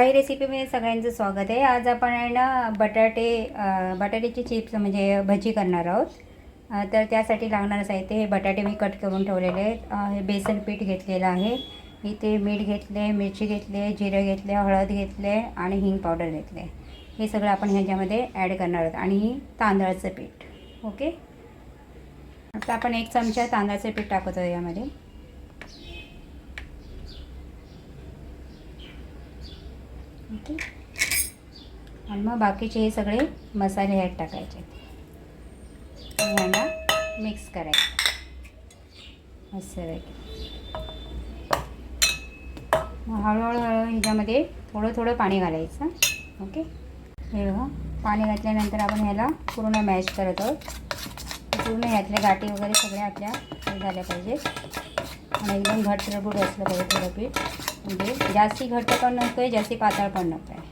हाय रेसिपीमध्ये सगळ्यांचं स्वागत आहे. आज आपण आहे ना बटाटे बटाट्याची चिप्स म्हणजे भजी करणार आहोत. तर त्यासाठी लागणारं साहित्य हे बटाटे मी कट करून ठेवलेले आहेत. हे बेसन पीठ घेतलेलं आहे. इथे मीठ घेतले मिरची घेतले जिरं घेतले हळद घेतले आणि हिंग पावडर घेतले. हे सगळं आपण ह्याच्यामध्ये ॲड करणार आहोत. आणि तांदळाचं पीठ. ओके आता आपण एक चमचा तांदळाचं पीठ टाकत आहोत यामध्ये. ओके. आणि मग बाकीचे हे सगळे मसाले ह्यात टाकायचे. ह्यांना ह्याला मिक्स करायचं मस्तपैकी मग हळूहळू हळूहळू ह्याच्यामध्ये थोडं थोडं पाणी घालायचं. ओके. हे बघा पाणी घातल्यानंतर आपण ह्याला पूर्ण मॅश करत आहोत. पूर्ण ह्यातल्या गाठी वगैरे सगळ्या आपल्या झाल्या पाहिजेत. आणि एकदम घट रबूट असलं पाहिजे थोडं पीठ म्हणजे जास्ती घट्ट पण नको आहे जास्ती पातळ पण नको आहे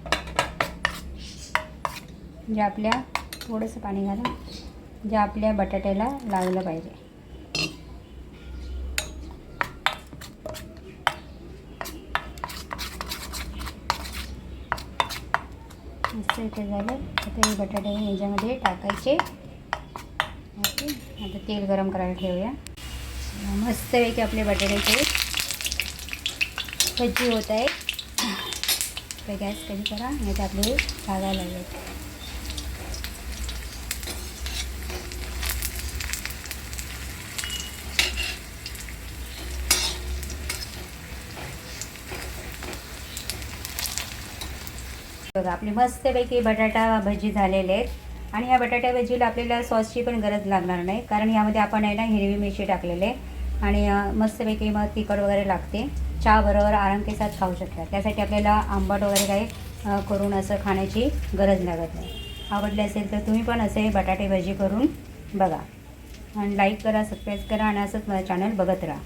म्हणजे आपल्या थोडंसं पाणी घाला जे आपल्या बटाट्याला लागलं पाहिजे. मस्त इथे झालं. आता हे बटाटे याच्यामध्ये टाकायचे. ओके. आता तेल गरम करायला ठेवूया. मस्तपैकी आपले बटाट्याचे भजी होत आहे तर गॅस कमी करा नाही तर आपले लागायला लागेल. बघा आपले मस्तपैकी बटाटा भजी झालेले आहेत. आणि या बटाट्या भजीला आपल्याला सॉसची पण गरज लागणार नाही कारण यामध्ये आपण आहे ना हिरवी मिरची टाकलेले आणि मस्तपैकी मग तिखट वगैरे लागते. चहा बरोबर आराम के साथ खाऊ शकतात त्यासाठी आपल्याला आंबट वगैरे काही करून असं खाण्याची गरज लागत नाही. आवडले असेल तर तुम्ही पण असे बटाटे भजी करून बघा. आणि लाईक करा सबस्क्राईब करा आणि असंच माझं चॅनल बघत राहा.